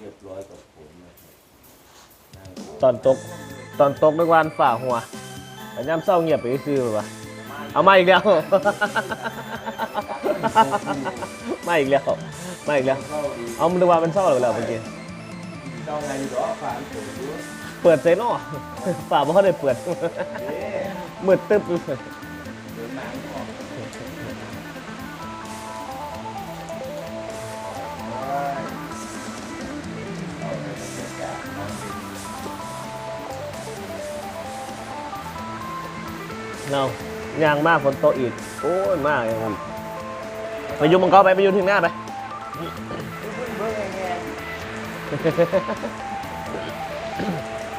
เรียบร้อยกับผมนะครับนั่งตอนตก ตอนตกนึกวานฝ่าหัวแต่ย่ำเศร้าเงียบไปซื้อๆป่ะเอามาอีกแล้ว มาอีกแล้วมาอีกแล้ว เข้าดีเอามันนึกว่ามันเศร้าแล้วเมื่อกี้ เจ้าไงดอฝานผมด้วยเปิดเซนอฝ่าบ่เขาได้เปิดเอ๊ะมืดตึ๊บเลย เดินหนั เนายางมากฝนตกอีก โอ้ยมากยังอีกไปอยุ่มังกรไปไปอยุ่ถึงหน้าไป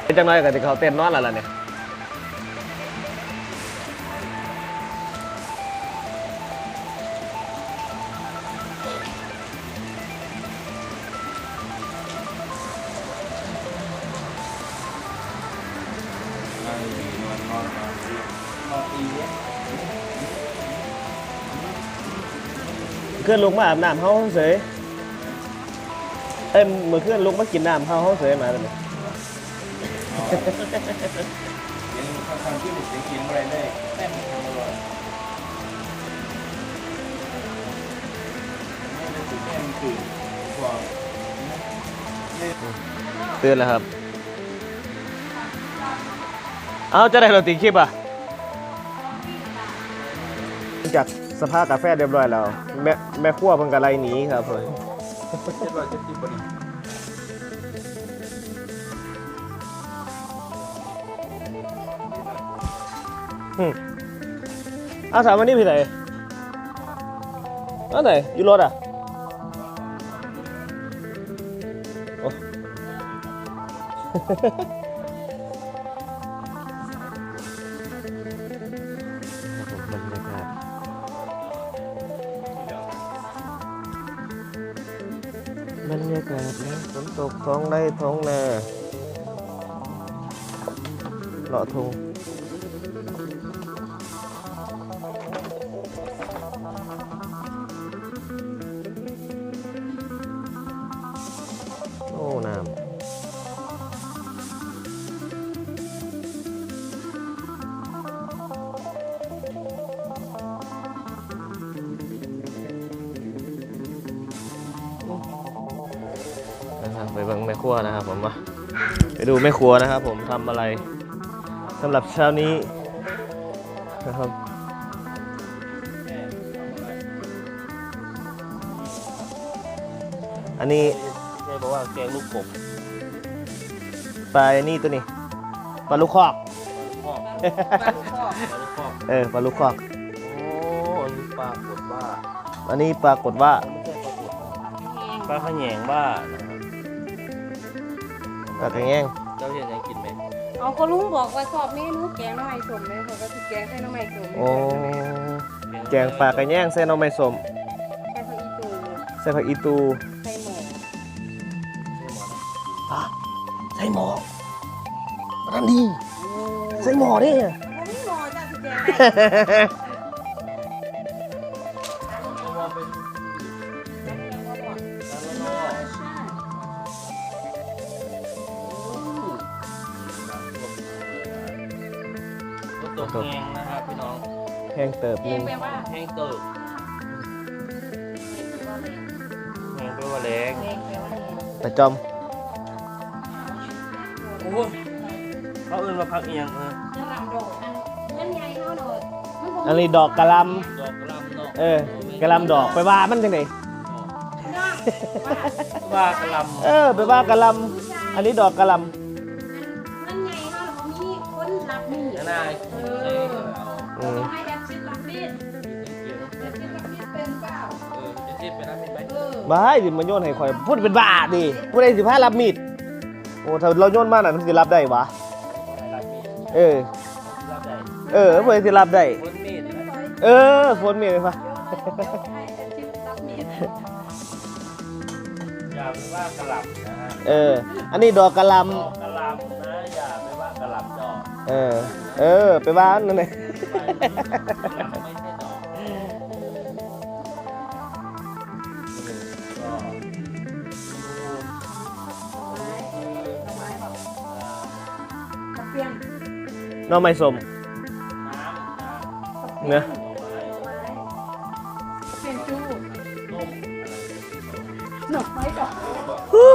เป็นจังน้อยกับที่เขาเต้นนอนแล้วล่ะเนี่ย เคลื่อนลุกมาอาบน้ำเขาห้องเสยเอ้ยเมื่อเคลื่อนลุกมากินน้ำเขาห้องเสยมาแล้วเนี่ยยังค่อนข้างที่ผมจะกินอะไรได้แน่นอร่อยไม่ได้ถึงแน่นคือควาตื่นแล้วครับ เอาจะได้โราตีคลิปอะ จากสภาพกาแฟเรียบร้อยแล้ว แม่แม่ขั้วเพิ่งกะไรหนีครับผมเจ็ดร้อยเจ็ดสิบบาทเอาสามวันนี้พี่ไหนเอาไหนอยู่รถอะโอ้ บรรยากาศนะฝนตกท้องไร่ท้องนาเลาะทง นะครับไปเบิ่งแม่ครัวนะครับผมมาไปดูแม่ครัวนะครับ ผมทำอะไรสำหรับเช้านี้นะครับอันนี้ใช่บอกว่าแกงลูกกบปลานี่ตัวนี้ปลาลูกคอกพ่อปลาลูกคอกลูกพ่อเออปลาลูกคอกโอ้อันนี้ปลากดว่าอันนี้ปรากฏว่าไม่ใช่ปลากดแห้งปลาขยงบ้า นะครับปลากระแยงเจ้าเห็นยังกินไหมเอาก็ลุงบอกว่าชอบเมนูแกงหน้ำไม้สมเลยเขาก็จะแกงใส่หน้ำไม้สมโอ้แกงปลากระแยงใส่หน่อไม้สมใส่ผักอีตูใส่ผักอีตูใส่หมูฮะใส่หมอนั่นดีใส่หมอดิมันไม่หมอจ้ะสิแกง ตกแหงนะครับพี่น้องแห้งเติบแกหนึงงแปลว่าแหงเติบแกงแปลว่าแรงแหงไปว่าแรงแกงแปลว่าแรงแต่จอมโอ้ยเขาเอื่นมาพักเอียงเออจะรำดอกอันนั่นไงเขาโดดมันบ่มีอันนี้ดอกกะหลดอกกระหลำเนาะำเออกะหลำดอกไปว่ามันจังไหนว่าว่ากระหลำเออไปว่ากะหลำอันนี้ดอกกะหลนั่ ต้องให้แบบชิดรับมีดแบบชิดรับมีดเป็นเปล่าเออจะทิดไปรับเป็นไหมเออบ้าสิมันโยนให้ข่อยพูดเป็นบ้าดิพูดได้สิพารับมีดโอ้ถ้าเราโยนมาน่ะมันสิรับได้วะรับมีดเออ รับได้เออเพื่อสิรับได้ คนมีดเออฝนมีไหมปะอย่าไปว่ากระหลำนะฮะเออ อันนี้ดอกกะหลดอกกระหลำนะอย่าไปว่ากระหลำดอกำเออ เออ ไปบ้านนั่นเลย ไม่ใช่ดอกก็เปรี้ยงหน้องไม้สมน้ำน้ำเนอะดอกไม้เปรี้ยงจู้ต้ม หนกไม้ดอก ฮู้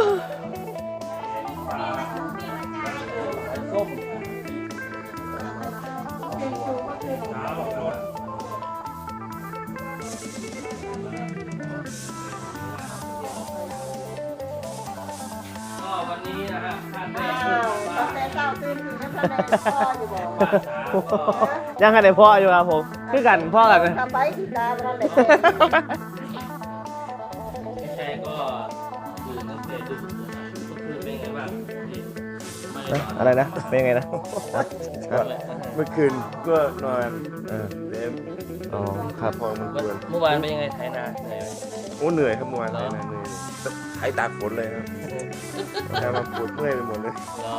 นนี้นะฮะคาดแม่อ้าวตั้งแต่เช้าตื่นถึงยังทันได้พ่ออยู่บอกยังให้ได้พ่ออยู่ครับผมคือกันพ่อกันนะ ทำไปที่ตามันเลยแช่ก็คือตั้งแต่ดึกก็คือเป็นไงบ้างนี่ไม่ได้นะนอนอะไรนะ เป็นยังไงนะเมื่อคืนก็นอนเออเต็มอ๋อครับพอมันควรเมื่อวานเป็นยังไงไถนาเหนื่อยไหมโอ้เหนื่อยครับเมื่อวานเหรอเลยนะเหนื่อยหายตากฝนเลยครับ ทำมาปวดเมื่อยไปหมดเลย เหรอ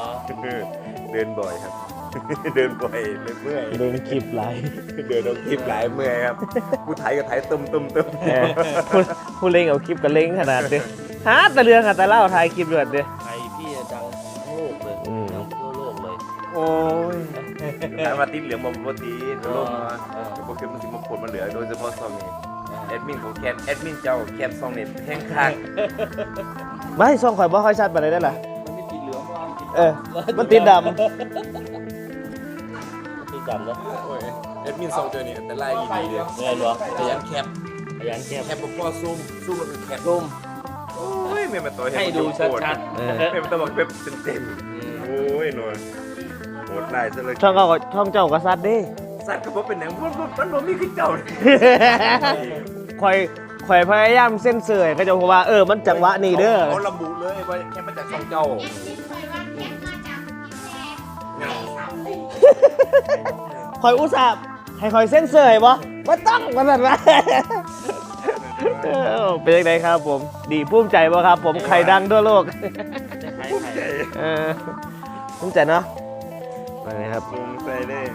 เดินบ่อยครับ เดินบ่อยเลยเมื่อย เดินคลิปไลฟ์เดินเอาคลิปหลายเมื่อยครับ ผู้ไทยกับไทยตึมตึมตึมเออผู้ผู้เล่งเอาคลิปกับเล่งขนาดเด้ฮาแต่เรื่องค่ะแต่เล่าถ่ายคลิปด้วยเด้ไทยพี่ดังทั้งโลกเลยอืม ดังทั่วโลกเลยโอ้ย ถามมาติดเหลืองบอมบตีโดนลงมาเออโปรแกรมมันสิมาผลมาเหลือ โดยเฉพาะซองนี้แอดมินของแคทแอดมินเจ้าแคทซองเน็ตแห้งค้าง ไม่ส่องข่อยบ่ค่อยชัดปานใดได้ล่ะ มันไม่ติดเหลืองมันติดเออ มันติดดติดดำแล้วโอ้ยแอดมินซองตัวนี้แต่ไล่ดีๆเลยเหนื่อยเหรอขยันแคปขยันแคบแคปพ่อซูมซูมมันเป็นแคปซุ่มโอ้ยไม่มาตัวเนให้ดูชัดำเออไม่มาตัวบอกเว็บเต็มๆอืมๆโอ้ยหน่อยโหดไล่ซะเลยช่องเก่าก็ช่องเจ้าก็ซัดเด้ สัตว์กระเพาะเป็นหนังมันมันมันบ่มีขึ้นเจ้าเลยข่อย ข่อยพยายามเส้นเสื่อยก็จะบอกว่าเออมันจังหวะนี้เด้อเขาระบุเลยว่าแค่มาจากซองเจ้าข่อยอุตส่าห์ให้ข่อยเส้นเสื่อยบ่บ่ต้องขนาดนั้นเออเป็นยังไงครับผม ดีภูมิใจบ่ครับ ผมใครดังทั่วโลกจะขายไข่เออภูมิใจเนาะเป็นไงครับลุงใส่เลย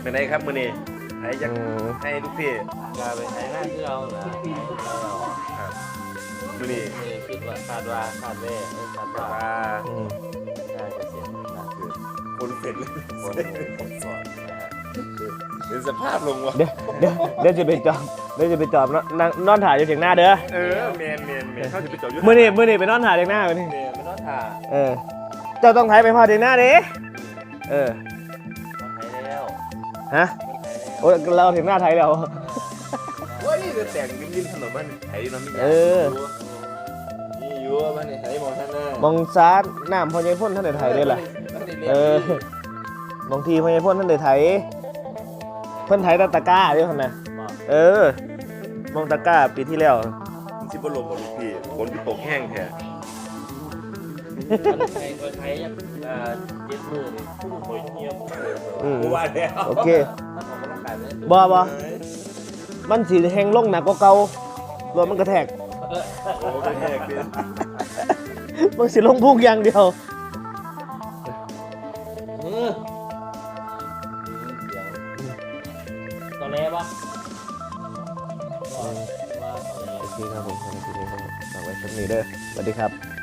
เป็นไงครับมือนี้ ไอ้ยังอืมให้ลูกพี่กลายเป็นไข่หน้าที่เราเหรอครับมือนี้นี่คิดว่าคาดว่าคาดแม่เออคาดว่าว่าอืมน่าจะเสียค่าคือคนเสร็จเลยคนคนสอนนะฮะเป็นสภาพลงวะเดี๋ยวเดี๋ยวเดี๋ยวจะไปจอบเดี๋ยวจะไปจอบนอนนั่งนอนถ่ายอยู่เถียงหน้าเด้อเออเมนเมนเมนเขาจะไปจอดยุทธมื้อนี้มื้อนี้ไปนอนถ่ายเถียงหน้ามื้อนี้เนี่ยมันต้องถ่าเออเจ้าต้องถ่ายไปพอเถียงหน้าเด้เออมันหายแล้วฮะมันหายแล้ว โอ้ยเราถึงหน้าไทยแล้วโอ้ยจะแต่งริมๆถนนบ้านไทยน้ำมีเออ นี่อยู่บ้านไทยมองท่านหน้ามองซาดน้ำพอใหญพ่นท่านได้ไทยได้ล่ะ เออ บางทีพอใหญพ่นท่านได้ไทยเพิ่นไทยตะตะกร้าเด้อคนน่ะบอกเออ มองตะกร้าปีที่แล้ว สิบลมกับลูกพี่ฝนที่ตกแห้งแท้มันไทยคนไทยยังอ่าเจ็ดมือนี่พุ่งหอยเงียบอืมเมื่อวานแล้วโอเค มัน บ่บ่มันสิแหงลงหนักกว่าเก่ารถมันกระแทกโอ้ก็แห้งดิมันสิลงพุ่งอย่างเดียวมือเสียงตอนแรกปะว่าว่าตอนแรกโอเคครับผมสำหรับคลิปนี้ก็ฝากไว้สักนี้เด้อสวัสดีครับ